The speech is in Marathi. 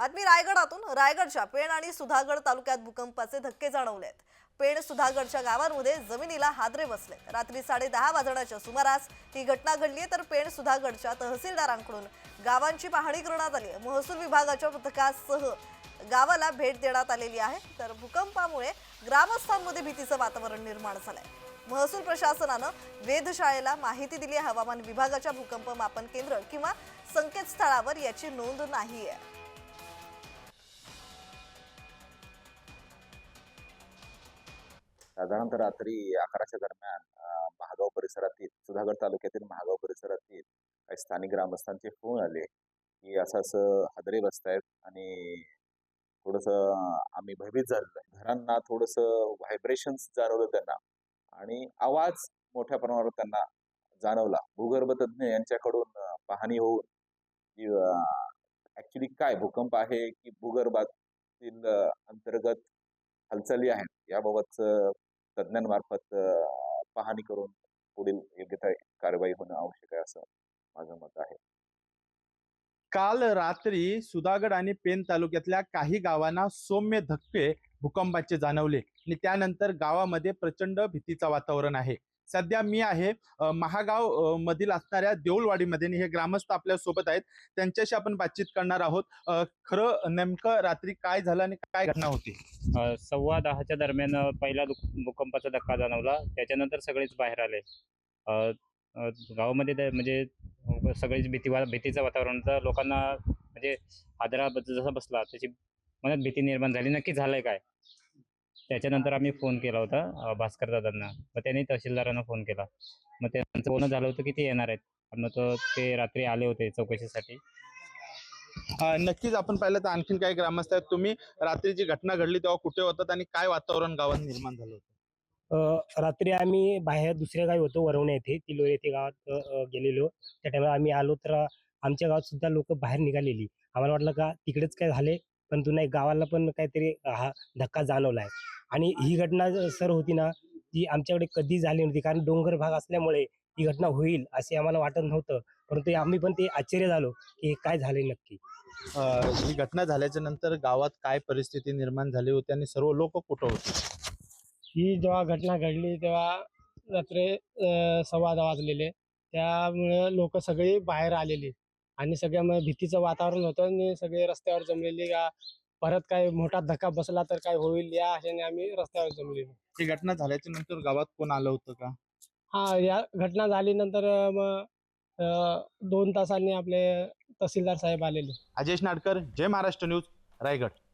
बातमी रायगडातून रायगडच्या पेण आणि सुधागड तालुक्यात भूकंपाचे धक्के जाणवले आहेत. पेण सुधागडच्या गावांमध्ये जमिनीला हादरे बसले रात्री साडे दहा वाजण्याच्या सुमारास ही घटना घडली तर पेण सुधागडच्या तहसीलदारांकडून गावांची पाहणी करण्यात आली आहे. महसूल विभागाच्या पथकासह गावाला भेट देण्यात आलेली आहे. तर भूकंपामुळे ग्रामस्थांमध्ये भीतीचं वातावरण निर्माण झालंय. महसूल प्रशासनानं वेधशाळेला माहिती दिली आहे. हवामान विभागाच्या भूकंप मापन केंद्र किंवा संकेतस्थळावर याची नोंद नाही आहे साधारणतः रात्री अकराच्या दरम्यान महागाव परिसरातील सुधागड तालुक्यातील महागाव परिसरातील काही स्थानिक ग्रामस्थांचे फोन आले की असं असं हादरे बसतायत आणि थोडस आम्ही भयभीत झालेलो आहे. घरांना थोडस व्हायब्रेशन्स जाणवलं त्यांना आणि आवाज मोठ्या प्रमाणावर त्यांना जाणवला. भूगर्भ तज्ज्ञ यांच्याकडून पाहणी होऊन की ऍक्च्युली काय भूकंप आहे की भूगर्भातील अंतर्गत हालचाली आहेत याबाबतचं तज्ज्ञांमार्फत पाहणी करून पुढील योग्य त्या कारवाई होणं आवश्यक आहे असं माझं मत आहे. काल रात्री सुधागड आणि पेन तालुक्यातल्या काही गावांना सौम्य धक्के भूकंपाचे जाणवले आणि त्यानंतर गावामध्ये प्रचंड भीतीचं वातावरण आहे. सध्या मी आहे महागाव मधील असणाऱ्या देऊळवाडीमध्ये आणि हे ग्रामस्थ आपल्यासोबत आहेत. त्यांच्याशी आपण बातचीत करणार आहोत. खरं नेमकं रात्री काय झालं आणि काय घटना होती? सव्वा दहाच्या दरम्यान पहिला भूकंपाचा धक्का जाणवला. त्याच्यानंतर सगळेच बाहेर आले. गावामध्ये म्हणजे सगळीच भीती भीतीचं वातावरण होतं. लोकांना म्हणजे हादरा जसा बसला त्याची मनात भीती निर्माण झाली. नक्की झालंय काय? त्याच्यानंतर आम्ही फोन केला होता भास्कर दादांना. मग त्यांनी तहसीलदारांना फोन केला. मग त्यांचं बोलणं झालं होतं की ते येणार आहेत. मग तो ते रात्री आले होते चौकशीसाठी. नक्कीच आपण पाहिलं तर आणखीन काही ग्रामस्थ आहेत. तुम्ही रात्री जी घटना घडली तेव्हा कुठे होतात आणि काय वातावरण गावात निर्माण झालं होतं? रात्री आम्ही बाहेर दुसऱ्या गावी होतो वरवणे येथे. तिलोर येथे गावात गेलेलो. त्या टायमाला आम्ही आलो तर आमच्या गावात सुद्धा लोक बाहेर निघालेली. आम्हाला वाटलं का तिकडेच काय झाले परंतु नाही गावाला पण काहीतरी हा धक्का जाणवलाय. आणि ही घटना सर होती ना ती आमच्याकडे कधी झाली नव्हती. कारण डोंगर भाग असल्यामुळे ही घटना होईल असे आम्हाला वाटत नव्हतं. परंतु आम्ही पण ते आश्चर्य झालो की हे काय झाले नक्की. ही घटना झाल्याच्यानंतर गावात काय परिस्थिती निर्माण झाली होती आणि सर्व लोक कुठं होते? ही जेव्हा घटना घडली तेव्हा रात्री सव्वा दहा वाजलेले. त्यामुळे लोक सगळी बाहेर आलेली. आणि सगळ्यामध्ये भीतीचं वातावरण होतं आणि सगळे रस्त्यावर जमलेली का परत काय मोठा धक्का बसला तर काय होईल या आशेने आम्ही रस्त्यावर जमलेलो. ही घटना झाल्याच्यानंतर गावात कोण आलं होतं का? हा या घटना झाल्यानंतर मग अं, दोन तासांनी आपले तहसीलदार साहेब आलेले. अजेश नाडकर जय महाराष्ट्र न्यूज रायगड.